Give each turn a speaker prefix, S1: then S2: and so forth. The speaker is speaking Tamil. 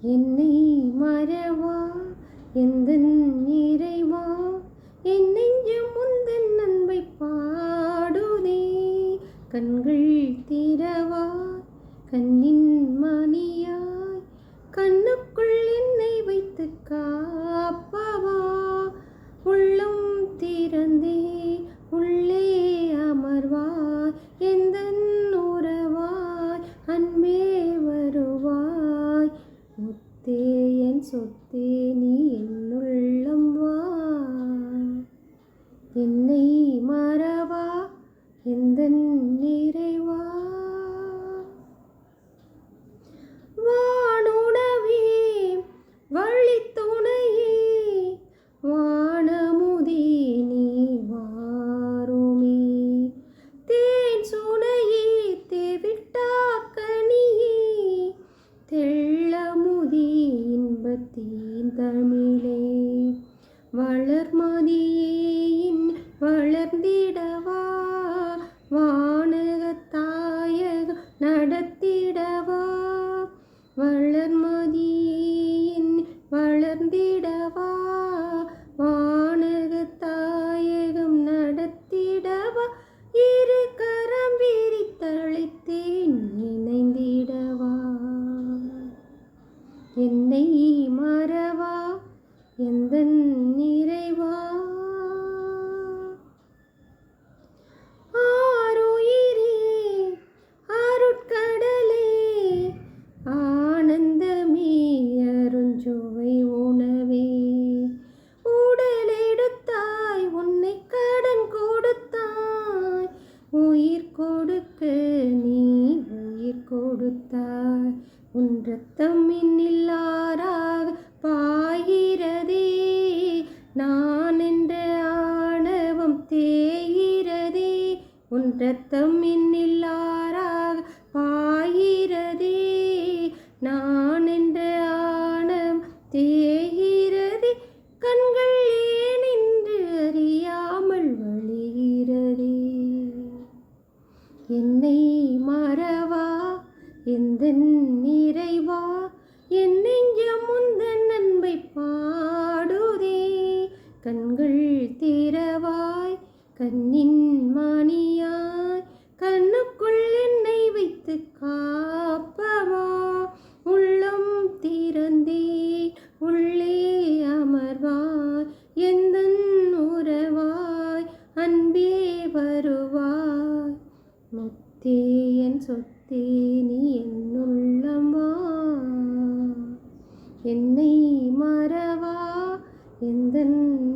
S1: என்னை மறவா? எந்த இறைவா? என் நெஞ்சம் முந்தன் அன்பை பாடுதே. கண்கள் திறவா? கண்ணின் மணியாய். கண்ணுக்குள் என்னை சொத்தே நீ என்னுள்ளம் வா. என்னை மறவா. எந்த நிறைவா இன்பத்தின் தமிழே. வளர்மதியேயின் வளர்ந்திடவா? வானகத்தாயக நடத்திடவா? வளர்மதியேயின் வளர்ந்திடவா? என்னை மறவா? எந்த நிறைவா? ஆருயிரே அருட்கடலே ஆனந்தமே அருஞ்சுவை உணவே. உடலெடுத்தாய் உன்னை கடன் கொடுத்தாய் உயிர் கொடுக்க கொடுத்தார். உயிர் உன் ரத்தம் இன்னில்லாராக பாயிரதே நான் என்ற ஆணவம் தேயிரதே உன் ரத்தம் இன்னில்லாராக பாயிரதே நான் என்ற ஆணவம் தேயிரதே கண்கள் ஏன் என்று அறியாமல் வழிகிறதே? என்னை மறவா எந்த நிறைவா? என் நெஞ்சம் முந்தன் அன்பை பாடுதே. கண்கள் திறவாய் கண்ணின் மணியாய் கண்ணுக்குள் என்னை வைத்து காப்பவா? உள்ளம் திறந்தே உள்ளே அமர்வாய் எந்த உறவாய் அன்பே வருவாய். முத்தே என் சொத்தே தேனி என்னுள்ளமா? என்னை மறவா? எந்தன்